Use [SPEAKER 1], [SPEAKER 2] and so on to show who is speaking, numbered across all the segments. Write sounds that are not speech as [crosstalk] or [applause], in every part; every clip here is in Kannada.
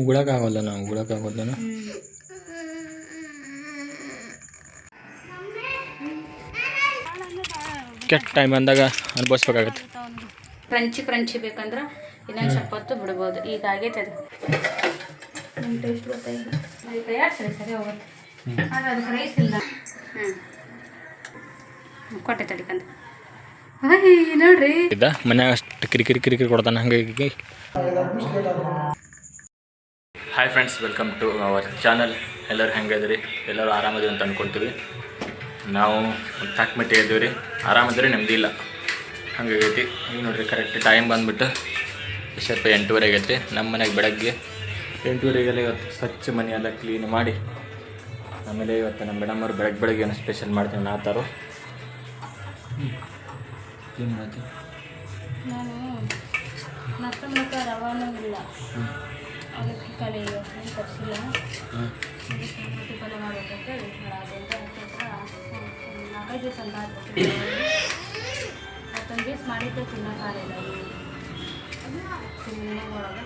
[SPEAKER 1] ಉಗುಳಕ್ಕಾಗಲ್ಲ ನಾವು ಉಗುಳಕ್ಕಾಗೋಲ್ಲ ಕೆಟ್ಟ ಟೈಮ್ ಅಂದಾಗ ಅನುಭವಿಸ್ಬೇಕಾಗತ್ತೆ.
[SPEAKER 2] ಕ್ರಂಚಿ ಕ್ರಂಚಿ ಬೇಕಂದ್ರೆ ಇನ್ನೊಂದು ಸ್ವಲ್ಪ ಹೊತ್ತು ಬಿಡ್ಬೋದು. ಈಗ ಆಗೈತೆ ಅದು ಟೇಸ್ಟ್ ಸರಿ ಹೋಗುತ್ತೆ. ರೈಸ್ ಇಲ್ಲ. ಹ್ಞೂ ಕೊಟ್ಟೆ ತಡಿಕಂತ. ಹಾಯ್ ನೋಡ್ರಿ.
[SPEAKER 1] ಮನ್ಯಾಗ ಅಷ್ಟು ಕಿರಿಕಿರಿ ಕಿರಿಕಿರಿ ಕೊಡ್ತಾನೆ. ಹಂಗಾಗಿ. Hi friends welcome to our channel ಎಲ್ಲರೂ ಹೆಂಗಿದ್ರಿ ಎಲ್ಲರೂ ಆರಾಮದಿರಿ ಅಂತ ಅಂದ್ಕೊಳ್ತೀವಿ ನಾವು ತಕ್ಕಮಟ್ಟಿ ಇದ್ದೀವಿ ರೀ ಆರಾಮದ್ರಿ? ನೆಮ್ಮದಿ ಇಲ್ಲ. ಹಂಗಾಗೈತಿ. ಈಗ ನೋಡಿರಿ ಕರೆಕ್ಟ್ ಟೈಮ್ ಬಂದುಬಿಟ್ಟು ಸ್ವಲ್ಪ ಎಂಟೂವರೆ ಆಗೈತಿ ನಮ್ಮ ಮನೆಗೆ ಬೆಳಗ್ಗೆ ಎಂಟೂವರೆಗೆಲ್ಲ ಇವತ್ತು ಸ್ವಚ್ಛ ಮನೆಯೆಲ್ಲ ಎಲ್ಲ ಕ್ಲೀನ್ ಮಾಡಿ ಆಮೇಲೆ ಇವತ್ತು ನಮ್ಮ ಮೇಡಮ್ ಅವ್ರು ಬೆಳಗ್ಗೆ ಬೆಳಗ್ಗೆ ಏನೋ ಸ್ಪೆಷಲ್ ಮಾಡ್ತೀನಿ ಥರ. ಏನು ಮಾಡ್ತೀವಿ
[SPEAKER 2] ನಾನು ಮಕ್ಕ ಮಕ್ಕ ರವಾನೂ ಇಲ್ಲ ಅದಕ್ಕೆ ಕಲೆ ತರಿಸಿಲ್ಲ ರೊಟ್ಟಿ ಪಲ್ಯ ಮಾಡ್ಬೇಕಂತ ಅದೆಂತ ನಾಲ್ಕೈದು ದಿವಸ ಅಂತ ಆಗ್ಬಿಟ್ಟು ಮತ್ತೊಂದು ದಿವಸ ಮಾಡಿದ್ದೆ ತಿನ್ನೋಕ್ಕಾಗಲಿಲ್ಲ ಸುಮ್ಮನೆ ಒಳಗೆ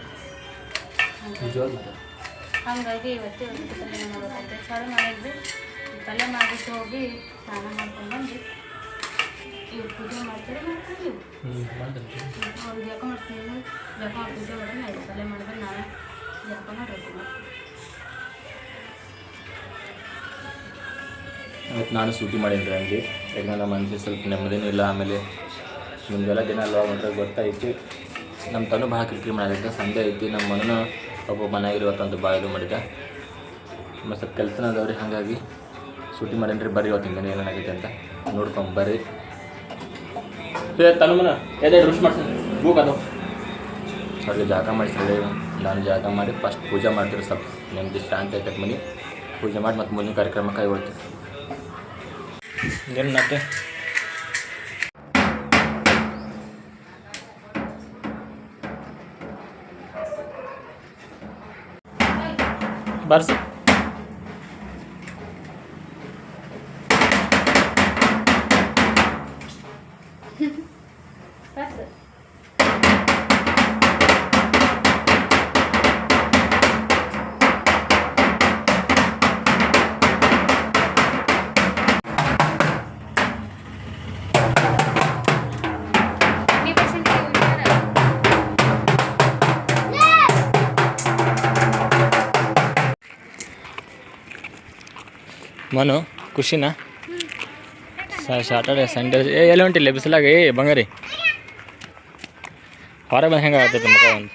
[SPEAKER 2] ಹಾಗಾಗಿ ಇವತ್ತು ರೊಟ್ಟಿ ಪಲ್ಯ ಮಾಡ್ಬೇಕಂತ ಚಾಲು ಮಾಡಿದ್ವಿ ಪಲ್ಯ ಮಾಡಿಬಿಟ್ಟು ಹೋಗಿ ಸ್ನಾನ ಮಾಡ್ಕೊಂಡು ಬಂದು ಇವ್ರು ಪೂಜೆ ಮಾಡ್ತಾರೆ ಮಾಡ್ತೀವಿ ಅವ್ರು ಜಪ ಮಾಡ್ತೀನಿ ಜಪ ಮಾಡಿ ಪೂಜೆ ಮಾಡೋಣ ಐದು ಪಲ್ಯ ಮಾಡಿದ್ರೆ ನಾನು
[SPEAKER 1] ಇವತ್ತು ನಾನು ಸೂಟಿ ಮಾಡಿದ್ರೆ ಹಂಗೆ ಯಾಕಂದ್ರೆ ನಮ್ಮ ಮನಸ್ಸಿಗೆ ಸ್ವಲ್ಪ ನೆಮ್ಮದಿನೂ ಇಲ್ಲ, ಆಮೇಲೆ ನಿಮಗೆಲ್ಲ ದಿನ ಅಲ್ವಾ ಮಾಡ್ರೆ ಗೊತ್ತಾಯ್ತು ನಮ್ಮ ತನು ಭಾಳ ಕಿರಿಕಿರಿ ಮಾಡಿದ್ದೆ. ಸಂಜೆ ಐತಿ ನಮ್ಮ ಮನೂ ಒಬ್ಬ ಮನೆಯಾಗಿರುವತ್ತಂತ ಭಾಳ ಇದು ಮಾಡಿದ್ದೆ. ಮತ್ತು ಸ್ವಲ್ಪ ಕೆಲಸನ ಅದಾವ್ರಿ, ಹಾಗಾಗಿ ಸೂಟಿ ಮಾಡೇನ್ರಿ, ಬರ್ರಿ ಇವತ್ತು ಹಿಂಗೆ ಏನಾಗೈತೆ ಅಂತ ನೋಡ್ಕೊಂಡು ಬರ್ರಿ. ತನು ಮನ ಎದೆ ರುಚ್ ಮಾಡ್ತೀನಿ ಬೂಕ್ ಅದು. ಜಾಗ ಮಾಡಿಸ್ರಿ ನಾನು ಜಾಗ ಮಾಡಿ ಫಸ್ಟ್ ಪೂಜೆ ಮಾಡ್ತೀರಿ ಸ್ವಲ್ಪ ನೆಮ್ಮದಿ ಶಾಂತಿ ಆಯ್ತಕ್ಕೆ ಮನೆ ಪೂಜೆ ಮಾಡಿ ಮತ್ತು ಮುಂದಿನ ಕಾರ್ಯಕ್ರಮ ಕೈ ಹೊಡ್ತೀವಿ ಏನು ಮತ್ತೆ ಬರ್ಸಿ ಮನು ಖುಷಿನಾ? ಸಾಟರ್ಡೆ ಸಂಡೇ ಏ ಎಲ್ಲಿ ಹೊಂಟಿಲ್ಲ ಬಿಸಿಲಾಗ? ಏ ಬಂಗಾರಿ. ಹೊರಗೆ ಬಂದು ಹೆಂಗೆ ಆಗ್ತೈತೆ ಮಗ ಒಂದು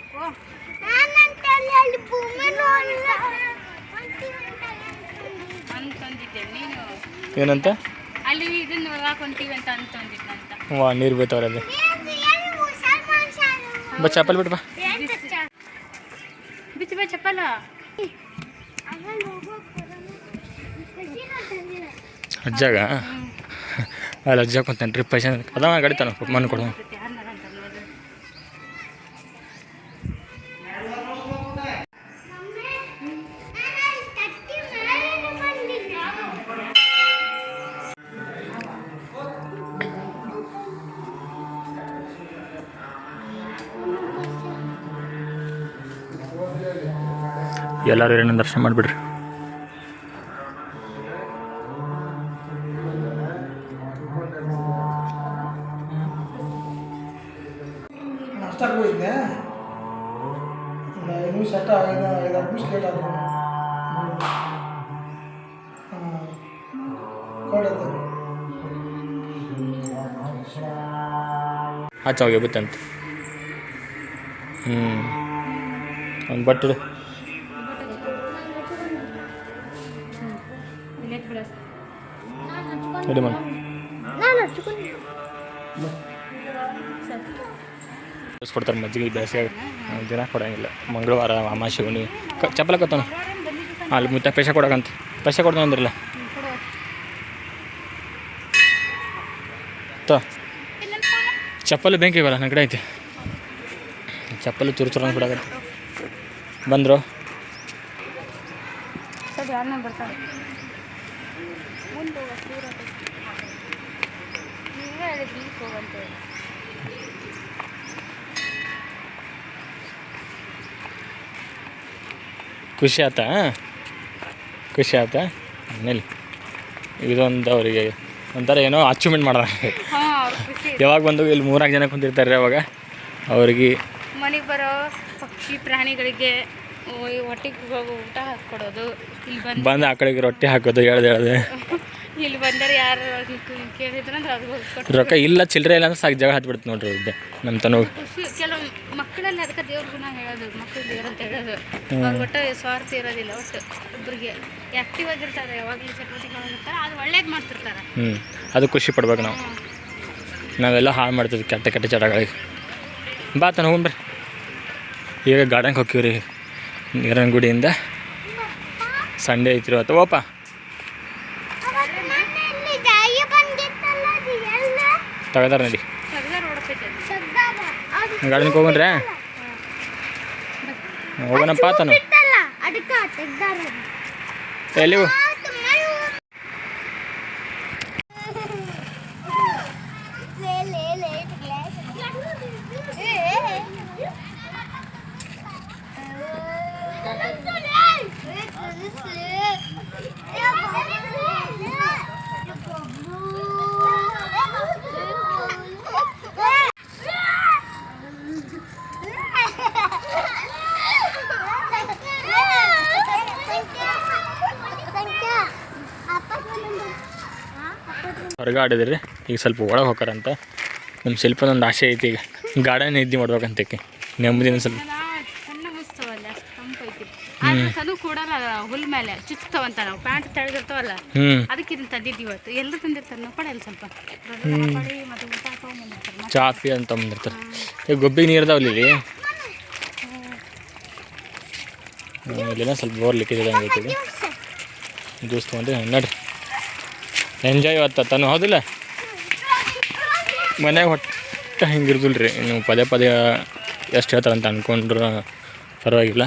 [SPEAKER 1] ಏನಂತ?
[SPEAKER 2] ಅಲ್ಲಿ
[SPEAKER 1] ವಾ ನೀರು ಬೀಳ್ತಾವ್ರಲ್ಲಿ ಬಾ ಚಪ್ಪಲ್ ಬಿಟ್ಟು ಬಾ.
[SPEAKER 2] ಬಿಚ್ಚಿ ಬಾ ಚಪ್ಪಲ.
[SPEAKER 1] ಅಜ್ಜಾಗ? ಅಲ್ಲಿ ಅಜ್ಜಾಗ ಕುಂತಾನೆ ಟ್ರಿಪ್ ಪೈಸೆ ಅದಾವ ಗಡಿತಾನ ಮಣ್ಣು ಕೊಡು. ಎಲ್ಲರೂ ಏನೇನು ದರ್ಶನ ಮಾಡಿಬಿಡ್ರಿ.
[SPEAKER 3] ನಾಷ್ಟಕ್ಕೆ ಹೋಗಿದ್ದೆ ಒಂದು ಐದು ನಿಮಿಷ ಐದು ಐದು ಹತ್ತು ನಿಮಿಷ ಲೇಟ್ ಕೊಡತ್ತೆ
[SPEAKER 1] ಆಚೆ ಹೋಗಿ ಬಿತ್ತಂತ ಹ್ಞೂ ಒಂದು ಬಟ್ಟೆ
[SPEAKER 2] ಇಲ್ಲೇ ಬಿಡ
[SPEAKER 1] ಕೊಡ್ತಾರೆ ಮಜ್ಜಿಗೆ ಬೇಸಿಗೆ ದಿನ ಕೊಡೋಂಗಿಲ್ಲ. ಮಂಗಳವಾರ ಅಮಾಸೆ ಹುಣ್ಣಿ ಕ ಚಪ್ಪಲ ಕತ್ತಾನ ಅಲ್ಲಿ ಮುತ್ತ ಪೈಸೆ ಕೊಡಕಂತ. ಪೈಸೆ ಕೊಡ್ತಾನೆ ಅಂದ್ರಲ್ಲ. ತ. ಚಪ್ಪಲು ಬೆಂಕಿ ಇವಲ್ಲ ನನ್ನ ಕಡೆ ಐತಿ. ಚಪ್ಪಲು ಚುರು ಚುರು ಕೊಡಕತ್ತೆ ಬಂದರು.
[SPEAKER 2] ಬರ್ತಾರೆ ನೀವೇ ಹೇಳಿದ್ರಿ ಹೋಗಂತ ಹೇಳಿ
[SPEAKER 1] ಖುಷಿ ಆಯ್ತಾ ಖುಷಿ ಆತ? ನೆಲ್ಲಿ ಇದೊಂದು ಅವರಿಗೆ ಒಂಥರ ಏನೋ ಅಚೀವ್ಮೆಂಟ್
[SPEAKER 2] ಮಾಡ್ದೆ.
[SPEAKER 1] ಯಾವಾಗ ಬಂದು ಇಲ್ಲಿ ಮೂರ್ನಾಲ್ಕು ಜನ ಕುಂತಿರ್ತಾರೆ ಅವಾಗ? ಅವ್ರಿಗೆ
[SPEAKER 2] ಮನೆಗೆ ಬರೋ ಪಕ್ಷಿ ಪ್ರಾಣಿಗಳಿಗೆ ಹೊಟ್ಟೆಗೆ ಊಟ ಹಾಕ್ಕೊಡೋದು. ಬಂದು
[SPEAKER 1] ಆ ಕಡೆಗೆ ರೊಟ್ಟಿ ಹಾಕೋದು ಹೇಳ್ದೆ ಹೇಳ್ದೆ. [laughs]
[SPEAKER 2] ಇಲ್ಲಿ ಬಂದರೆ ಯಾರು ಕೇಳಿದ್ರಂದ್ರೆ ಅವ್ರಿಗೆ
[SPEAKER 1] ರೊಕ್ಕ ಇಲ್ಲ ಚಿಲ್ಲರೆ ಇಲ್ಲ ಅಂದ್ರೆ ಸಾಕು ಜಾಗ ಹತ್ಬಿಡ್ತು ನೋಡ್ರಿ ನಮ್ಮ ತನು.
[SPEAKER 2] ಖುಷಿ ಕೆಲವು ಮಕ್ಕಳಲ್ಲಿ ಅದಕ್ಕೆ ದೇವ್ರ ಗುಣ ಹೇಳೋದು ಮಕ್ಕಳು ದೇವ್ರ ಅಂತ ಹೇಳೋದು. ಅವ್ರ ಒಟ್ಟು ಸ್ವಾರ್ಥ ಇರೋದಿಲ್ಲ ಒಟ್ಟು ಒಬ್ರಿಗೆ ಆ್ಯಕ್ಟಿವ್ ಆಗಿರ್ತಾರೆ ಯಾವಾಗಲೂ ಚಟುವಟಿಕೆಗಳಿರ್ತಾರೆ ಅದು ಒಳ್ಳೇದು ಮಾಡ್ತಿರ್ತಾರೆ.
[SPEAKER 1] ಹ್ಞೂ ಅದು ಖುಷಿ ಪಡ್ಬೇಕು ನಾವು. ನಾವೆಲ್ಲ ಹಾಳು ಮಾಡ್ತೀವಿ ಕೆಟ್ಟ ಕೆಟ್ಟ ಚಟಗಳಿಗೆ. ಬಾ ತನ ಹೋಗ್ರಿ ಈಗ ಗಾರ್ಡನ್ಗೆ ಹೋಗ್ತೀವಿ ರೀ ನೀರನ ಗುಡಿಯಿಂದ ಸಂಡೇ ಐತ್ರಿ ಇವತ್ತು. ಓಪ ತಗದಾರ ನಡಿ. ಗಾರ್ಡನ್ಗೆ ಹೋಗೋಣ್ರಿ ಹೋಗೋಣಪ್ಪ ತಾನು ಎಲ್ಲಿ ಆಡಿದ್ರಿ ಈಗ ಸ್ವಲ್ಪ ಒಳಗೆ ಹೋಗಾರಂತ ನಮ್ಮ ಶಿಲ್ಪದೊಂದು ಆಸೆ ಐತಿ ಈಗ. ಗಾರ್ಡನ್ ಇದ್ದು ಮಾಡ್ಬೇಕಂತಕ್ಕೆ. ನೆಮ್ಮದಿನ ಸ್ವಲ್ಪ.
[SPEAKER 2] ಚಾಪಿ ಅದು ಹುಲ್ ಮೇಲೆ ಚುಚ್ತಾವಂತ ನಾವು. ಪ್ಯಾಂಟ್ ಅದಕ್ಕೆ ಇದನ್ನ ಇವತ್ತು. ಎಲ್ಲರೂ ತಂದಿರ್ತಾರೆ ನಾವು ಸ್ವಲ್ಪ.
[SPEAKER 1] ಅಂತ ಬಂದಿರ್ತಾರೆ ಈಗ ಗೊಬ್ಬಿಗೆ ನೀರು ಇದಾವಲ್ಲ ಇಲ್ಲಿ ಇಲ್ಲೆಲ್ಲ ಸ್ವಲ್ಪ ಬೋರ್ಲಿಕ್ಕೆ ಐತಿ ಜ್ಯೂಸ್ ತೊಗೊಂಡು ನಡ್ರಿ ಎಂಜಾಯ್ ಇವತ್ತು ತಾನು ಹೌದಿಲ್ಲ? ಮನ್ಯಾಗ ಹೊಟ್ಟೆ ಹಿಂಗಿರ್ದಿಲ್ಲ ರೀ ನೀವು ಪದೇ ಪದೇ ಎಷ್ಟು ಹೇಳ್ತಾರಂತ ಅಂದ್ಕೊಂಡ್ರು ಪರವಾಗಿಲ್ಲ.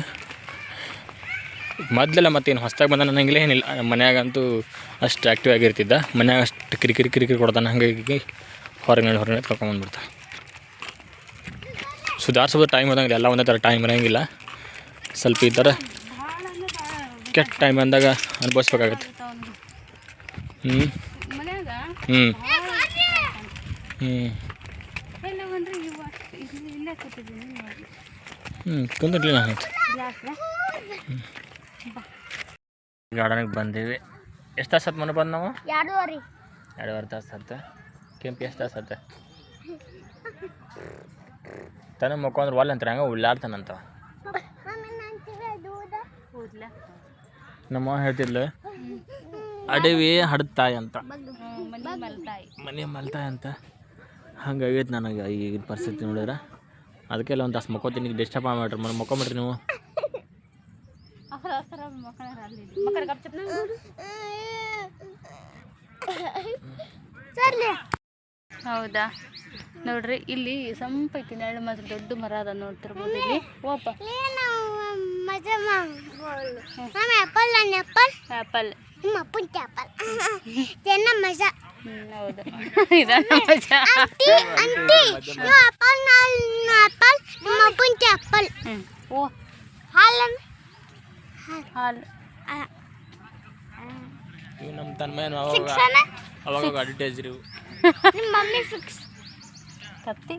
[SPEAKER 1] ಮೊದಲೆಲ್ಲ ಮತ್ತೇನು ಹೊಸ್ದಾಗಿ ಬಂದ ನನಗಿಲ್ಲ ಏನಿಲ್ಲ. ನಮ್ಮ ಮನ್ಯಾಗಂತೂ ಅಷ್ಟು ಆ್ಯಕ್ಟಿವ್ ಆಗಿರ್ತಿದ್ದ. ಮನ್ಯಾಗ ಅಷ್ಟು ಕಿರಿಕಿರಿ ಕಿರಿಕಿರಿ ಕೊಡ್ತಾನೆ, ಹಾಗಾಗಿ ಹೊರಗಡೆ ಹೊರಗಡೆ ಕರ್ಕೊಂಬಂದ್ಬಿಡ್ತಾ ಸುಧಾರಿಸೋದು ಟೈಮ್ ಹೋದಂಗೆ ಎಲ್ಲ ಒಂದೇ ಥರ ಟೈಮ್ ಇರೋಂಗಿಲ್ಲ. ಸ್ವಲ್ಪ ಈ ಥರ ಕೆಟ್ಟ ಟೈಮ್ ಬಂದಾಗ ಅನುಭವಿಸ್ಬೇಕಾಗತ್ತೆ. ಹ್ಞೂ ಹ್ಞೂ ಗಾರ್ಡನಿಗೆ ಬಂದೀವಿ. ಎಷ್ಟು ತಾಸು ಹತ್ತು ಮನೆ ಬಂದು ನಾವು?
[SPEAKER 4] ಎರಡೂವರೆ.
[SPEAKER 1] ಎರಡೂವರೆ ತಾಸು ಹತ್ತು ಕೆಂಪು ಎಷ್ಟು ತಾಸು ಹತ್ತು ತನ ಮಕ್ಕೊಂದ್ರೆ ಒಲ್ಲ ಅಂತಾರೆ ಹಂಗೆ ಉಳ್ಳಾಡ್ತಾನಂತ ನಮ್ಮ ಹೇಳ್ತಿದ್ಲು ಅಡವಿ ಹಡ್ದ ತಾಯಿ ಅಂತ.
[SPEAKER 2] ಮನೆ ಮಲ್ತಾಯಿ
[SPEAKER 1] ಮನೆ ಮಲ್ತಾಯಿ ಅಂತ. ಹಂಗಾಗೈತೆ ನನಗೆ ಈಗಿನ ಪರಿಸ್ಥಿತಿ ನೋಡಿದ್ರೆ. ಅದಕ್ಕೆಲ್ಲ ಒಂದು ತಾಸು ಮಕ್ಕೋತೀನಿ ಈಗ ಡಿಸ್ಟರ್ಬ್ ಮಾಡ್ರಿ ಮನೆ ಮಕ್ಕೊಂಬಿಟ್ರಿ ನೀವು.
[SPEAKER 2] ಹೌದಾ? ನೋಡ್ರಿ ಇಲ್ಲಿ ಸಂಪೈತಿ ನೆರಳು ಮಾತ್ರ ದೊಡ್ಡ ಮರ ಅದ ನೋಡ್ತಿರ್ಬೋದು ಇಲ್ಲಿ. ಓಪ.
[SPEAKER 4] ಆ್ಯಪಲ್ ಆ್ಯಪಲ್
[SPEAKER 2] ಆ್ಯಪಲ್
[SPEAKER 4] ನಿಮ್ಮ ಅಪ್ಪನ ಆ್ಯಪಲ್ ಚೆನ್ನ ಮಜಾ
[SPEAKER 2] ಹ್ಮ್ ಹೌದು ಇದನ್ನ ಮಜಾ
[SPEAKER 4] ಆಂಟಿ ಆಂಟಿ ನೀವು ಆ್ಯಪಲ್ ನಾನು ಆ್ಯಪಲ್ ನಿಮ್ಮ ಅಪ್ಪನ ಆ್ಯಪಲ್
[SPEAKER 2] ಹ್ಮ್ ಓ
[SPEAKER 4] ಹಾಲನ್ನು
[SPEAKER 2] ಹಾಲು
[SPEAKER 1] ಇವು ನಮ್ಮ ತನ್ಮೇನು ಅವಾಗ
[SPEAKER 4] ಶಿಕ್ಷಣ
[SPEAKER 1] ಅವಾಗ ಅಡ್ವರ್ಟೈಸ್ ರೀ ಇವು.
[SPEAKER 4] ನಿಮ್ಮ ಮಮ್ಮಿ ಫಿಕ್ಸ್
[SPEAKER 2] ಕತ್ತಿ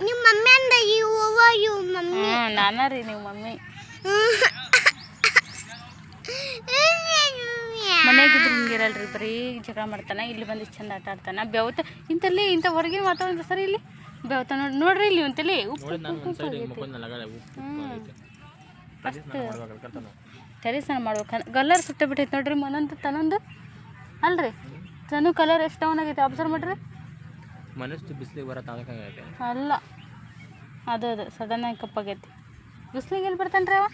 [SPEAKER 4] ನಿಮ್ಮ ಮಮ್ಮಿ ಅಂದ ಇವು ಇವು ಮಮ್ಮಿ
[SPEAKER 2] ಹ್ಞೂ ನಾನ ರೀ ನೀವು ಮಮ್ಮಿ ಮನೆಯಾಗಿದ್ರೆ ಹಿಂಗಿರಲ್ರಿ ಬರೀ ಜಗಳ ಮಾಡ್ತಾನೆ ಇಲ್ಲಿ ಬಂದು ಚಂದ ಆಟ ಆಡ್ತಾನೆ ಬೆವತ ಇಂತಲ್ಲಿ ಇಂಥ ಹೊರಗಿನ ವಾತಾವರಣ ಸರಿ ಇಲ್ಲಿ? ಬೆವತ ನೋಡಿ ನೋಡ್ರಿ ಇಲ್ಲಿ ಅಂತಲ್ಲಿ ಉಪ್ಪು ತಲೆ ಸ್ನಾನ ಮಾಡ್ಬೇಕು. ಕಲರ್ ಸುತ್ತ ಬಿಟ್ಟೈತೆ ನೋಡ್ರಿ ಮನಂದು ತನೊಂದು. ಅಲ್ರಿ? ತನು ಕಲರ್ ಎಷ್ಟು ಡೌನ್ ಆಗೈತೆ ಅಬ್ಸರ್ವ್ ಮಾಡ್ರಿ.
[SPEAKER 1] ಮನಸ್ಸು ಬಿಸಿಲಿಗೆ ಬರತ್ತೆ
[SPEAKER 2] ಅಲ್ಲ. ಅದು ಅದು ಸಡನ್ ಆಗಿ ಕಪ್ಪಾಗೈತಿ. ಬಿಸಿಲಿಗೆ ಎಲ್ಲಿ ಬರ್ತಾನೆ ರೀ ಅವ?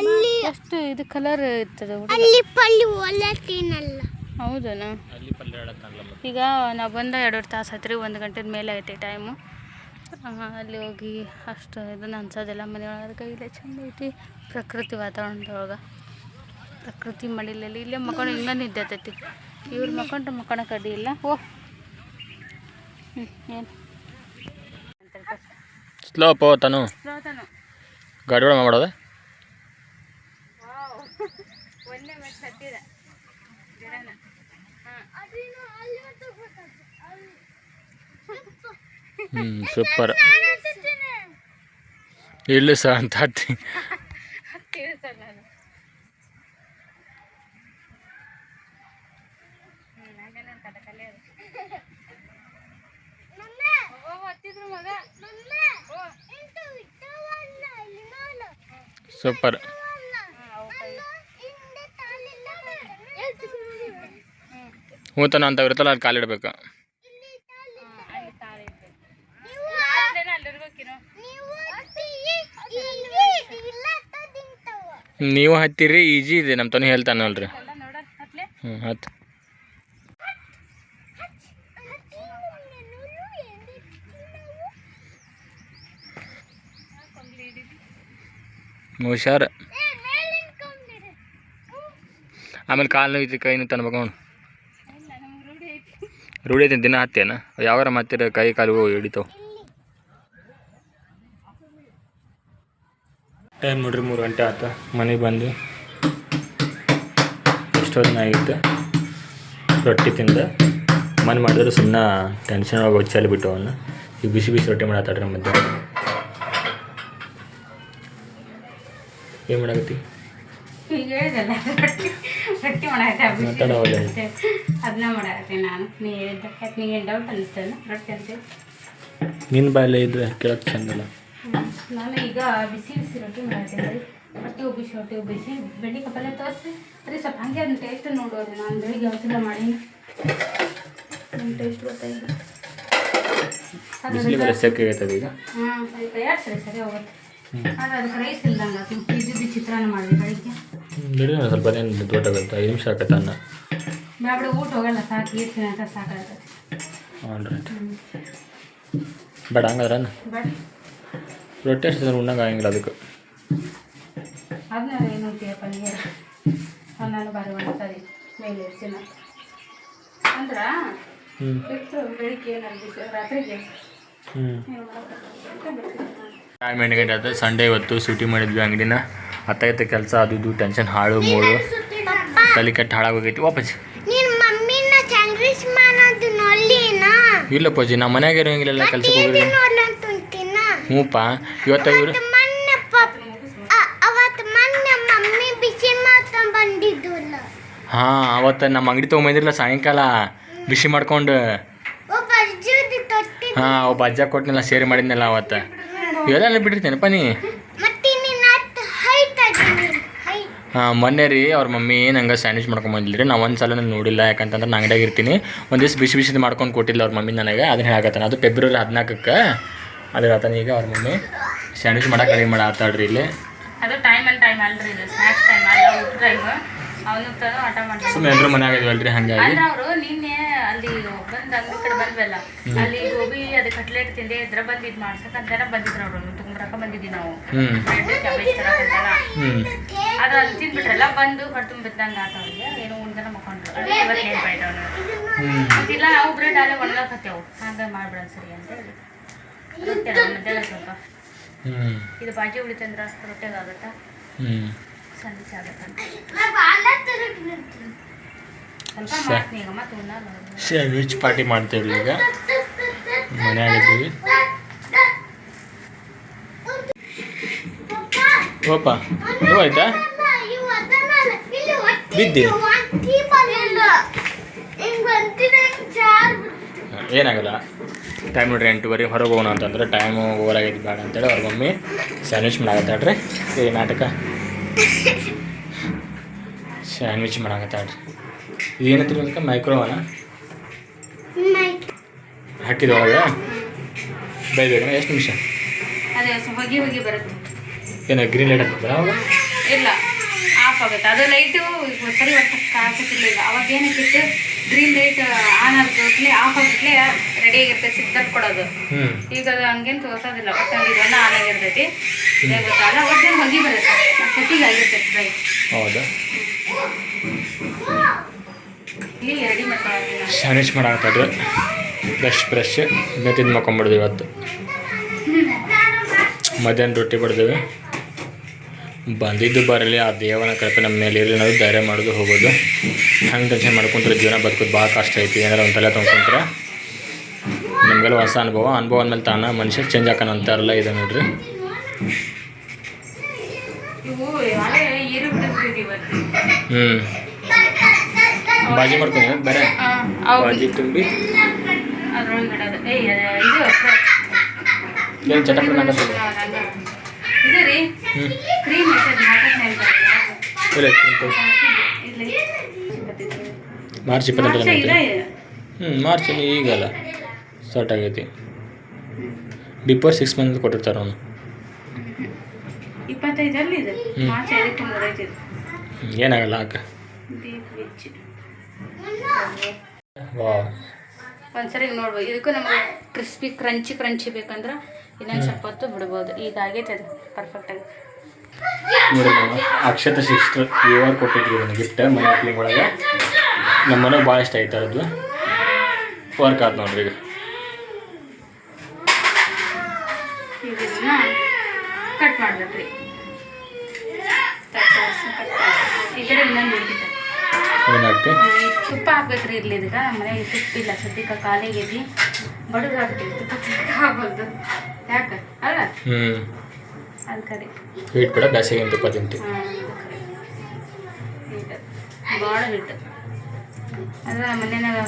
[SPEAKER 4] ಅಲ್ಲಿ
[SPEAKER 2] ಎಷ್ಟು ಇದು ಕಲರ್ ಇರ್ತದೆ
[SPEAKER 4] ಅಲ್ಲಿ ಪಲ್ಲಿ ಒಲಕೇನಲ್ಲ
[SPEAKER 2] ಹೌದನ? ಈಗ ನಾವು ಬಂದ ಎರಡು ತಾಸು ಆಯ್ತು ರೀ ಒಂದು ಗಂಟೆದ ಮೇಲೆ ಐತಿ ಟೈಮು ಅಲ್ಲಿ ಹೋಗಿ ಅಷ್ಟು ಇದನ್ನು ಅನ್ಸೋದಿಲ್ಲ ಮನೆಯೊಳಗೆ ಅದಕ್ಕೆ ಇಲ್ಲೇ ಚಂದ ಐತಿ. ಪ್ರಕೃತಿ ವಾತಾವರಣದೊಳಗೆ. ಪ್ರಕೃತಿ ಮಡಿಲಲ್ಲಿ ಇಲ್ಲೇ ಮಕ್ಕಳು ಹಿಂಗೆ ನಿದ್ದತೈತಿ. ಇವ್ರು ಮಕ್ಕೊಂಡ್ರೆ ಮಕ್ಕಳ ಕಡ್ಡಿ ಇಲ್ಲ. ಓ. ಹ್ಞೂ ಏನು?
[SPEAKER 1] ಸ್ಲೋ ಪೋ ತನು. ಗಾಡಿ ಒಳಗೆ ಮಾಡೋದು
[SPEAKER 2] ಗಿಡನ.
[SPEAKER 1] ಹ್ಞೂ ಸೂಪರ್ ಇಲ್ಲ ಸಹ ಅಂತ ಹತ್ತಿ
[SPEAKER 2] ಹತ್ತಿದ
[SPEAKER 1] ಹ್ಞೂ ತನ ಅಂತ ಇರುತ್ತಲ್ಲ ಅಲ್ಲಿ ಕಾಲಿಡ್ಬೇಕು. ನೀವು ಹತ್ತಿರಿ, ಈಜಿ ಇದೆ ನಮ್ಮ ತನಿ ಹೇಳ್ತಾನಲ್ರಿ ಹ್ಞೂ ಹತ್ತು. ಹುಷಾರು ಆಮೇಲೆ ಕಾಲು ಇದು ಕೈನು ತನ್ಬೇಕು ಅವ್ನು
[SPEAKER 2] ಇಲ್ಲ ನಮ್ಗೆ ರೂಢಿ ಐತಿ
[SPEAKER 1] ರೂಢಿ ಐತಿ ದಿನ ಹತ್ತೇನ ಯಾವಾರ ಮತ್ತಿರ ಕೈ ಕಾಲು ಹಿಡಿತಾವ. ಟೈಮ್ ನೋಡ್ರಿ ಮೂರು ಗಂಟೆ ಆಯ್ತು ಮನೆಗೆ ಬಂದು ಎಷ್ಟೊತ್ತಿನ ಆಗಿತ್ತು. ರೊಟ್ಟಿ ತಿಂದ. ಮನೆ ಮಾಡಿದ್ರೆ ಸುಮ್ಮನೆ ಟೆನ್ಷನ್ ಒಳಗೆ ಹೊಚ್ಚಲ್ಲಿ ಬಿಟ್ಟು ಅವನ್ನ ಈಗ ಬಿಸಿ ಬಿಸಿ ರೊಟ್ಟಿ ಮಾಡತ್ತಾಡ್ರಿ ಮಧ್ಯ ಏನು ಮಾಡಾಕತ್ತಿ?
[SPEAKER 2] ಈಗ ಅದನ್ನ ಮಾಡಾಕತ್ತೆ ನಾನು. ನೀ ಹೇಳಿದ್ದಕ್ಕೆ ನೀ ಏನು ಡೌಟ್ ಅನಿಸ್ತೇನೆ ರೊಟ್ಟಿ ಅಂತ
[SPEAKER 1] ನಿನ್ನ ಬಾಯಲ್ಲೇ ಇದ್ರೆ ಕೇಳಕ್ಕೆ ಚಂದಲ್ಲ.
[SPEAKER 2] ನಾನು ಈಗ ಬಿಸಿ ಬಿಸಿ ರೊಟ್ಟಿ ಮಾಡ್ತೀನಿ ರೊಟ್ಟಿ ಉಬ್ಬಿಸಿ ರೊಟ್ಟಿ ಉಬ್ಬಿಸಿ. ಬೆಂಡಿ ಕಪ್ಪಲ್ಲೇ ತೋರಿಸಿ. ಅದೇ ಸ್ವಲ್ಪ ಹಂಗೆ ಅದನ್ನ ಟೇಸ್ಟ್ ನೋಡೋದು ನಾನು ಬೆಳಿಗ್ಗೆ ಅವಸರ ಮಾಡಿ ನನ್ನ ಟೇಸ್ಟ್
[SPEAKER 1] ಗೊತ್ತಾಯಿತು. ಬಿಸಿಲಿಗೆ ಸೆಕೆ ಆಗೈತದ ಈಗ?
[SPEAKER 2] ಹಾಂ ಸ್ವಲ್ಪ ಎರಡು ಸರಿ ಸರಿ ಹೋಗುತ್ತೆ ಆದರೆ ಅದಕ್ಕೆ ರೈಸ್ ಇಲ್ಲದಂಗೆ ಇದ್ದಿದ್ದು ಚಿತ್ರಾನ್ನ ಮಾಡಿದೆ ಬೆಳಿಗ್ಗೆ.
[SPEAKER 1] ಬಿಡಿ ಸ್ವಲ್ಪ ಏನು ದೊಡ್ಡದಂತ. ಐದು ನಿಮಿಷ ಆಗತ್ತೆ ಅನ್ನ
[SPEAKER 2] ಬ್ಯಾಡ ಊಟ ಹೋಗಲ್ಲ ಸಾಕು ಈರ್ತೀನಿ ಅಂತ ಸಾಕಾಗ್ತದೆ
[SPEAKER 1] ಆಲ್ ರೈಟ್ ಬೇಡ ಹಂಗಾದ್ರೆ ರೊಟ್ಟಿ ಅಷ್ಟು ಉಣ್ಣಂಗೆ ಆಗಂಗಿಲ್ಲ ಅದಕ್ಕೆ.
[SPEAKER 2] ಅದನ್ನ ಏನು ನಾನು ಮೇಲೆ ಇರ್ತೀನಿ ಅಂದ್ರೆ ಬಿಟ್ಟು ಬೆಳಿಗ್ಗೆ ರಾತ್ರಿಗೆ
[SPEAKER 1] ಗಂಟೆ ಆಯ್ತು ಸಂಡೇ ಇವತ್ತು ಸೂಟಿ ಮಾಡಿದ್ವಿ ಅಂಗಡಿನ. ಅತ್ತೈತೆ ಕೆಲಸ ಅದು ಇದು ಟೆನ್ಷನ್ ಹಾಳು ಮೂಳು. ತಲೆ ಕೆಟ್ಟು ಹಾಳಾಗೋಗೈತಿ ವಾಪಸ್.
[SPEAKER 4] ನೋಡ್ಲಿನಾ
[SPEAKER 1] ಅಜ್ಜಿ ನಮ್ಮ ಮನ್ಯಾಗ ಇರೋಂಗಿಲ್ಲ ಕೆಲ್ಸಕ್ಕೆ
[SPEAKER 4] ಹೋಗಿರಿ
[SPEAKER 1] ಹ್ಞೂಪ್ಪ ಇವತ್ತು ಇವ್ರು ಹಾಂ ಅವತ್ತು ನಮ್ಮ ಅಂಗಡಿ ತೊಗೊಂಬಂದಿರಲ್ಲ ಸಾಯಂಕಾಲ ಬಿಸಿ ಮಾಡ್ಕೊಂಡು. ಹಾಂ ಒಬ್ಬ ಅಜ್ಜ ಕೊಟ್ಟನಲ್ಲ ಸೇರಿ ಮಾಡಿದ್ನಲ್ಲ ಅವತ್ತು. ಇವೆಲ್ಲ ಬಿಟ್ಟಿರ್ತೇನಪ್ಪ ನೀ
[SPEAKER 4] ಮತ್ತೆ ನಿನ್ನ ಹತ್ತು ಹೈಟ್ ಅದೀನಿ ಹೈಟ್
[SPEAKER 1] ಹಾಂ ಮೊನ್ನೆ ರೀ ಅವ್ರ ಮಮ್ಮಿ ನಂಗೆ ಸ್ಯಾಂಡ್ವಿಚ್ ರೀ. ನಾವು ಒಂದು ಸಲ ನೋಡಿಲ್ಲ ಯಾಕಂತಂದ್ರೆ ನಾನು ಅಂಗಡಿಯಾಗ ಇರ್ತೀನಿ. ಒಂದು ದಿವ್ಸ ಬಿಸಿ ಬಿಸಿದು ಮಾಡ್ಕೊಂಡು ಕೊಟ್ಟಿಲ್ಲ ಅವ್ರ ಮಮ್ಮಿ ನನಗೆ. ಅದನ್ನ ಹೇಳಕತ್ತಾನ. ಅದು ಫೆಬ್ರವರಿ ಹದಿನಾಲ್ಕಕ್ಕೆ ಅದ್ರ ಆತನ ಈಗ ಅವ್ರ ಮಮ್ಮಿ. ಸ್ಯಾಂಡ್ವಿಚ್ ಮಾಡಕ್ಕೆ ರೆಡಿ ಆತಾಡ್ರಿ ಇಲ್ಲಿ.
[SPEAKER 2] ಅದು ಟೈಮ್ ಅಲ್ಲಿ ಟೈಮ್ ಅಲ್ರಿ ಇದು. ಸ್ನ್ಯಾಕ್ಸ್ ಟೈಮ್ ಅಲ್ಲ ಊಟ ಟೈಮ್ ಅವನು ತರ ಆಟ ಮಾಡ್ತಾರೆ
[SPEAKER 1] ಸುಮ್ಮನೆ ಎಲ್ಲರೂ ಮನ್ಯಾಗ ಇದೀವಲ್ರಿ ಹಂಗಾಗಿ.
[SPEAKER 2] ಅಂದ್ರೆ ಅವರು ನಿನ್ನೆ ಅಲ್ಲಿ ಬಂದ್ ಅಂಗಡಿ ಕಡೆ ಬಂದ್ವಲ್ಲ ಅಲ್ಲಿ ಗೋಬಿ ಅದು ಕಟ್ಲೆಟ್ ತಿಂದೆ ಇದ್ರ ಬಂದ್ ಇದ್ ಮಾಡ್ಸಕ್ ಅಂತಾರ ಬಂದಿದ್ರು ಅವ್ರು. ತುಂಬ್ರಕ ಬಂದಿದ್ವಿ ನಾವು ಅದು ಅಲ್ಲಿ ತಿಂದ್ಬಿಟ್ರಲ್ಲ ಬಂದು ಹೊರತುಂಬಿದ್ದಂಗ ಆತ ಅವ್ರಿಗೆ ಏನೋ ಉಣ್ದನ ಮಕ್ಕೊಂಡ್ರು ಇವತ್ತು ಅವ್ನಿಗೆ
[SPEAKER 1] ಹ್ಞೂ
[SPEAKER 2] ಮತ್ತಿಲ್ಲ ನಾವು ಬ್ರೆಡ್ ಅಲ್ಲೇ ಹತ್ತೇವು ಹಂಗ ಮಾಡ್ಬಿಡ ಸರಿ ಅಂತ ಹೇಳಿ. ರೊಟ್ಟಿ ಮಧ್ಯಾಹ್ನ ಸ್ವಲ್ಪ. ಇದು ಬಾಜಿ ಉಳಿತಂದ್ರ ರೊಟ್ಟಿಗಾಗತ್ತಾ
[SPEAKER 1] ಹ್ಞೂ
[SPEAKER 2] ಸಂದಿಸ್ ಆಗತ್ತಂತ
[SPEAKER 1] ಸ್ಯಾಂಡ್ವಿಚ್ ಪಾರ್ಟಿ ಮಾಡ್ತೇವೆ ಈಗ. ಮನ್ಯಾಗ ನೀವು ಆಯ್ತಾ? ಬಿದ್ದಿ? ಏನಾಗಲ್ಲ. ಟೈಮ್ ನೋಡ್ರಿ, ಎಂಟುವರೆ ಹೊರಗೆ ಹೋಗೋಣ ಅಂತಂದ್ರೆ ಟೈಮು ಓವರಾಗೈತಿ ಬೇಡ ಅಂತೇಳಿ ಅವ್ರ ಮಮ್ಮಿ ಸ್ಯಾಂಡ್ವಿಚ್ ಮಾಡಾಕತ್ತಾಳ್ರಿ ಈ ನಾಟಕ. ಸ್ಯಾಂಡ್ವಿಚ್ ಮಾಡಾಕತ್ತಾಳ್ರಿ ಇದೇನತ್ರಿ ಅದಕ್ಕೆ? ಮೈಕ್ರೋವನ ಹಾಕಿದ ಒಳಗೆ ಎಷ್ಟು ನಿಮಿಷ?
[SPEAKER 2] ಹೊಗಿ ಹೊಗಿ ಬರುತ್ತೆ.
[SPEAKER 1] ಏನು ಗ್ರೀನ್ ಲೈಟ್ ಹಾಕಿದ್ರ
[SPEAKER 2] ಇಲ್ಲ ಆಫ್ ಆಗುತ್ತೆ. ಅದು ಲೈಟು ಸರಿ ಈಗ ಅವಾಗ ಏನಕ್ಕಿತ್ತು? ಗ್ರೀನ್ ಲೈಟ್ ಆನ್ ಆಗ್ಬಿಟ್ಲೆ ಆಫ್ ಆಗ್ಬಿಟ್ಲೆ ರೆಡಿ ಆಗಿರುತ್ತೆ ಸಿಗ್ನಲ್ ಕೊಡೋದು. ಈಗ ಅದು ಹಂಗೇನು ತೋರ್ಸೋದಿಲ್ಲ. ಒಟ್ಟು ಇದೊಂದು ಆನ್ ಆಗಿರ್ತೈತಿ. ಗೊತ್ತಾಗಲ್ಲ ಒಟ್ಟು ಹೊಗಿ ಬರುತ್ತೆ. ಸೆಟ್ಟಿಗೆ ಆಗಿರುತ್ತೆ ಡ್ರೈ
[SPEAKER 1] ಹೌದಾ. ಸ್ಯಾಂಡ್ವಿಚ್ ಮಾಡಾಕತ್ತಾಡ್ರಿ ಫ್ರೆಶ್ ಫ್ರೆಶ್ ಇದನ್ನ ತಿಂದು ಮಕ್ಕೊಂಬಿಡ್ದು ಇವತ್ತು. ಮಧ್ಯಾಹ್ನ ರೊಟ್ಟಿ ಬಡ್ದೇವೆ ಬಂದಿದ್ದು ಬರಲಿ ಆ ದೇವನ ಕೃಪೆ ನಮ್ಮ ಮೇಲೆ ಇರಲಿ ನಾವು ಧೈರ್ಯ ಮಾಡೋದು ಹೋಗೋದು. ಹಂಗೆ ಟೆನ್ಷನ್ ಮಾಡ್ಕೊಂಡ್ರೆ ಜೀವನ ಬದುಕೋದು ಭಾಳ ಕಷ್ಟ ಐತಿ ಏನಾರ ಒಂದು ತಲೆ ತೊಗೊಂಡ್ರೆ ನಮಗೆಲ್ಲ ಹೊಸ ಅನುಭವ ಅನುಭವ ಅಂದಮೇಲೆ ತಾನ ಮನುಷ್ಯ ಚೇಂಜ್ ಹಾಕೋಣ ಅಂತಾರಲ್ಲ ಇದೆ ನೋಡ್ರಿ. ಹ್ಞೂ ಬಾಜಿ ಮಾಡ್ಕೊಂಡು ಬೇರೆ. ಬಾಜಿ ತುಂಬಿ. ಏನು ಚಟಪಟ
[SPEAKER 2] ಕ್ರೀಮ್
[SPEAKER 1] ಮಾರ್ಚ್ ಇಪ್ಪತ್ತೆಂಟು ಹ್ಞೂ ಮಾರ್ಚಲ್ಲಿ ಈಗಲ್ಲ ಸ್ಟಾರ್ಟ್ ಆಗೈತಿ. ಬಿಫೋರ್ ಸಿಕ್ಸ್ ಮಂತ್ ಕೊಟ್ಟಿರ್ತಾರೆ ಅವನು. ಏನಾಗಲ್ಲ ಅಕ್ಕ
[SPEAKER 2] ಒಂದ್ಸರಿ ನೋಡ್ಬೋದು ಇದಕ್ಕೂ ನಮಗೆ ಕ್ರಿಸ್ಪಿ ಕ್ರಂಚಿ ಕ್ರಂಚಿ ಬೇಕಂದ್ರೆ ಇನ್ನೊಂದು ಸ್ವಲ್ಪ ಹೊತ್ತು ಬಿಡ್ಬೋದು. ಈಗ ಆಗೈತೆ ಅದು. ಪರ್ಫೆಕ್ಟಾಗಿ
[SPEAKER 1] ನೋಡಿ ಅಕ್ಷತ ಸಿಸ್ಟರ್ ಇವಾಗ ಕೊಟ್ಟಿದ್ರು ಒಂದು ಗಿಫ್ಟ್ ಮನೆ ಓಪನಿಂಗ್ ಒಳಗೆ. ನಮ್ಮ ಮನೆಗೆ ಭಾಳ ಇಷ್ಟ ಆಯ್ತು ಅದು? ವರ್ಕ್ ಆಯ್ತು ನೋಡ್ರಿ ಈಗ.
[SPEAKER 2] ಕಟ್ ಮಾಡ್ಬೇಕ್ರಿ. ಈ ಕಡೆ ಇನ್ನೊಂದು ತುಪ್ಪ ಹಾಕ್ಬೇಕ್ರಿ ಇರ್ಲಿ ಇದಕ್ಕೆ. ಮನೆಗೆ ತುಪ್ಪ ಇಲ್ಲ ಸದ್ಯಕ್ಕೆ ಖಾಲಿಗೈತಿ ಬಡವ್ರು ಹಾಕ್ತೀವಿ ತುಪ್ಪ ತಿನ್ನಕ್ಕೆ ಆಗ್ಬಾರ್ದು. ಯಾಕೆ? ಅಲ್ಲ?
[SPEAKER 1] ಹ್ಞೂ
[SPEAKER 2] ಅದು ಕಡೆ
[SPEAKER 1] ಸ್ವೀಟ್ ಕೂಡ ಬೇಸಿಗೆ ತುಪ್ಪ ತಿಂತೀವಿ
[SPEAKER 2] ಭಾಳ ಹಿಟ್ಟು ಅಂದ್ರೆ ನಮ್ಮ ಮನೆಯಾಗ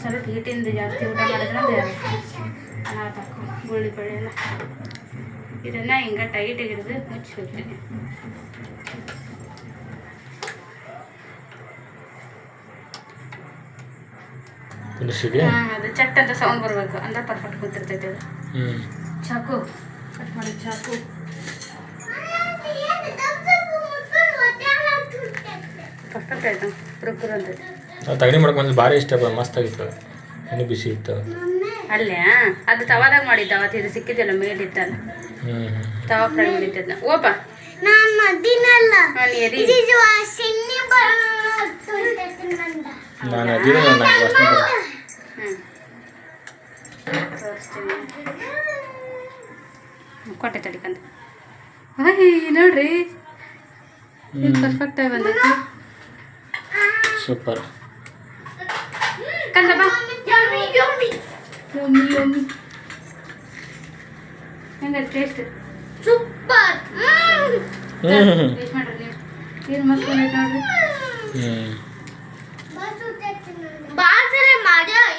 [SPEAKER 2] ಸ್ವಲ್ಪ ಹಿಟ್ಟಿಂದ ಜಾಸ್ತಿ ಊಟ ಮಾಡಿದ್ರೆ ಅನಾಥಾಕು ಗುಳ್ಳಿ ಬಳ್ಳಿ ಎಲ್ಲ. ಇದನ್ನು ಹಿಂಗೆ ಟೈಟ್ ಹಿಡಿದು ಮುಚ್ಚಿಬಿಡ್ತೀನಿ ಹಾಂ ಅದು ಚಟ್ ಅಂತ ಸೌಂಡ್ ಬರಬೇಕು. ಅಂದ್ರೆ ಪರ್ಫೆಕ್ಟ್ ಕೂತಿರ್ತೈತೆ ಅದು.
[SPEAKER 1] ಹ್ಞೂ
[SPEAKER 2] ಚಾಕು. ಕಟ್ ಮಾಡಿ ಚಾಕು. ಪರ್ಫೆಕ್ಟ್ ಆಯ್ತು. ಕುರುಕುರು ಅಂತ
[SPEAKER 1] ನಾವು ತಗಡಿ ಮಾಡ್ಕೊಂಡು ಭಾರಿ ಇಷ್ಟ ಮಸ್ತ್ ಆಗಿತ್ತು. ಇನ್ನೂ ಬಿಸಿ ಇತ್ತು.
[SPEAKER 2] ಅಲ್ಲೇ ಅದು ತವಾದಾಗ ಮಾಡಿದ್ದ ಅವತ್ತು ಇದು ಸಿಕ್ಕಿದ್ದಲ್ಲ ಮೇಲಿತ್ತಲ್ಲ ತವಾ ಫ್ರೈ ಮಾಡಿದ್ದ ಓಪ
[SPEAKER 4] ನಾನು ಮದಿನಲ್ಲ
[SPEAKER 2] ನಾನು ಎರಿ
[SPEAKER 4] ಇದು ವಾಸನೆ ಬರ್ತೈತೆ ನಂದ
[SPEAKER 1] ನಾನು ಅದಿರೋ ನನಗೆ ವಾಸನೆ
[SPEAKER 2] ಕೊಟ್ಟೆ ತಡಿಕಂತ ಹಾಯ್ ನೋಡ್ರಿ. ಇದು ಪರ್ಫೆಕ್ಟ್ ಆಗಿ ಬಂದೈತಿ.
[SPEAKER 1] ಸೂಪರ್
[SPEAKER 2] ಕಂದ ಬಾ
[SPEAKER 4] ಯಮ್ಮಿ ಯಮ್ಮಿ
[SPEAKER 2] ಯಮ್ಮಿ ಯಮ್ಮಿ ಹೆಂಗ ಟೇಸ್ಟ್
[SPEAKER 4] ಸೂಪರ್
[SPEAKER 1] ಹ್ಞೂ ಹ್ಞೂ
[SPEAKER 2] ಟೇಸ್ಟ್ ಮಾಡ್ರಿ ನೀವು. ಏನು ಮಸ್ತ್ ಬಂದೈತೆ ನೋಡ್ರಿ.
[SPEAKER 1] ಹ್ಞೂ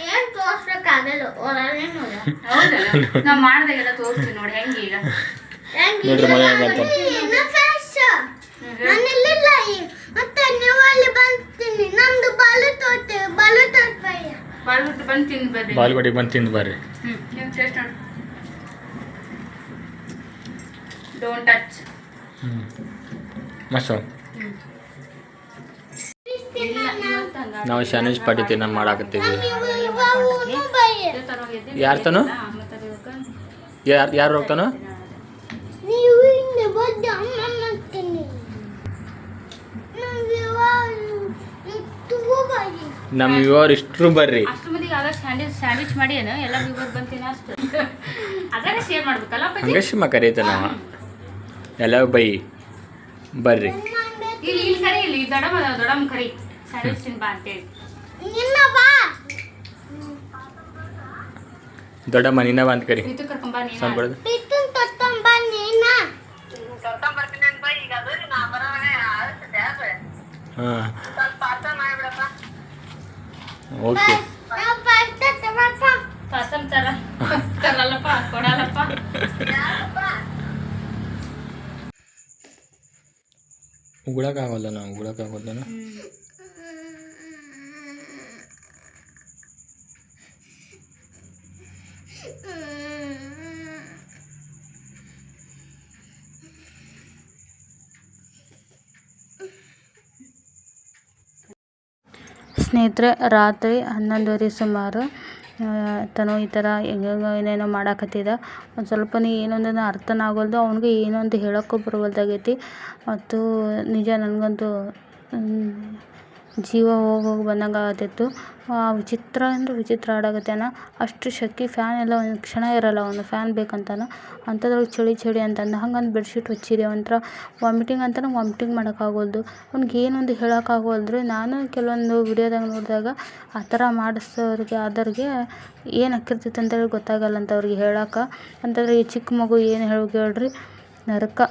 [SPEAKER 4] ಏನ್ ತೋರ್ಸ್ಬೇಕಾಗಲ್ಲ ಒಳಗೆ ನೋಡ.
[SPEAKER 2] ಹೌದಾ? [laughs] ನಾವು ಮಾಡ್ದಾಗೆಲ್ಲ ತೋರಿಸ್ತೀವಿ ನೋಡಿ ಹೆಂಗೆ ಈಗ?
[SPEAKER 1] ನೋಡ್ರಿ ಮನೆ ಹೆಂಗಂತ
[SPEAKER 4] ನಾನಿಲ್ಲ ಮತ್ತೆ ನೀವು ಅಲ್ಲಿ ಬಂತೀನಿ ನಮ್ದು ಬಾಲು ತೋಟ ಬಾಲು ತೋಟ
[SPEAKER 2] ಬಂದು ತಿಂದು ಬರ್ರಿ.
[SPEAKER 1] ಬಂದು ತಿಂದು ಬರ್ರಿ.
[SPEAKER 2] ಹ್ಞೂ ನೀವು ಟೇಸ್ಟ್ ನೋಡಿ. ಡೋಂಟ್ ಟಚ್
[SPEAKER 1] ಹ್ಞೂ ಮಸ್ತ್ ನಾವು ಶಾನೇಜ್ ಪಾಟಿ ತಿನ್ನ ಮಾಡಾಕತ್ತೀವಿ.
[SPEAKER 2] ಹೋಗಿದ್ದೆ
[SPEAKER 1] ಯಾರ್ ಯಾರು ಹೋಗ್ತಾನೋ? ನಮ್ಮ ಇವರು ಇಷ್ಟರು ಬರ್ರಿ.
[SPEAKER 2] ಅಷ್ಟು ಮಂದಿಗೆ ಆಗ ಸ್ಯಾಂಡ್ವಿಚ್ ಸ್ಯಾಂಡ್ವಿಚ್ ಮಾಡಿ ಏನು? ಎಲ್ಲ ವಿವರ್ ಬಂತೀನಿ ಅಷ್ಟು? ಅದಾಗ ಶೇರ್ ಮಾಡ್ಬೇಕಲ್ಲ ಅಪ್ಪಾಜಿ?
[SPEAKER 1] ಹಂಗೆ ಶಿಮ ಕರೀತ ನಾವು ಎಲ್ಲ ಬೈ. ಬರ್ರಿ.
[SPEAKER 2] ಇಲ್ಲಿ ಇಲ್ಲಿ ಕರಿ ಇಲ್ಲಿ ದೊಡಮ್ಮ ಕರಿ. ಸ್ಯಾಂಡ್ವಿಚ್ ತಿನ್ಬಾ ಅಂತೇಳಿ.
[SPEAKER 1] ದೊಡ್ಡ ಮನಿನ ಬಂದು ಕರಿ.
[SPEAKER 2] ನೀನ.
[SPEAKER 1] ಹಾಂ. ಓಕೆ. ಉಗುಳಕ್ಕಾಗಲ್ಲ ನಾವು ಉಗುಳಕ್ಕಾಗಲ್ಲ
[SPEAKER 2] ಸ್ನೇಹಿತರೆ, ರಾತ್ರಿ ಹನ್ನೊಂದುವರೆ ಸುಮಾರು ತನೋ ಈ ಥರ ಹೆಂಗೆಂಗೋ ಏನೇನೋ ಮಾಡಾಕತ್ತಿದ. ಒಂದು ಸ್ವಲ್ಪನೇ ಏನೊಂದನ್ನು ಅರ್ಥನ ಆಗೋಲ್ದು, ಅವ್ನಿಗೆ ಏನೋ ಅಂತ ಹೇಳೋಕ್ಕೂ ಬರವಲ್ದಾಗೈತಿ. ಮತ್ತು ನಿಜ ನನಗಂತೂ ಜೀವ ಹೋಗಿ ಹೋಗಿ ಬಂದಂಗೆ ಆ ವಿಚಿತ್ರ ಅಂದ್ರೆ ವಿಚಿತ್ರ ಆಡಾಕತ್ಯಾನ ಅಷ್ಟು ಶೆಕೆ ಫ್ಯಾನ್ ಎಲ್ಲ ಒಂದು ಕ್ಷಣ ಇರಲ್ಲ ಅವನು ಫ್ಯಾನ್ ಬೇಕಂತಾನೆ. ಅಂಥದ್ರೊಳಗೆ ಚಳಿ ಚಳಿ ಅಂತಂದು. ಹಂಗಂದು ಬೆಡ್ಶೀಟ್ ಹೊಚ್ಚಿದೆ. ಒಂಥರ ವಾಮಿಟಿಂಗ್ ಅಂತನ ವಾಮಿಟಿಂಗ್ ಮಾಡೋಕ್ಕಾಗೋಲ್ದು ಅವ್ನಿಗೆ ಏನೊಂದು ಹೇಳೋಕ್ಕಾಗೋಲ್ದು ರೀ ನಾನು ಕೆಲವೊಂದು ವಿಡಿಯೋದಾಗ ನೋಡಿದಾಗ ಆ ಥರ ಮಾಡಿಸೋರಿಗೆ ಆದವ್ರಿಗೆ ಏನು ಆಕ್ಕಿರ್ತೈತೆ ಅಂತೇಳಿ ಗೊತ್ತಾಗಲ್ಲ ಅಂತ ಅವ್ರಿಗೆ ಹೇಳಕ್ಕೆ ಅಂತಂದರೆ ಈ ಚಿಕ್ಕ ಮಗು ಏನು ಹೇಳ್ಬೇಕು ಹೇಳ್ರಿ? ನರಕ.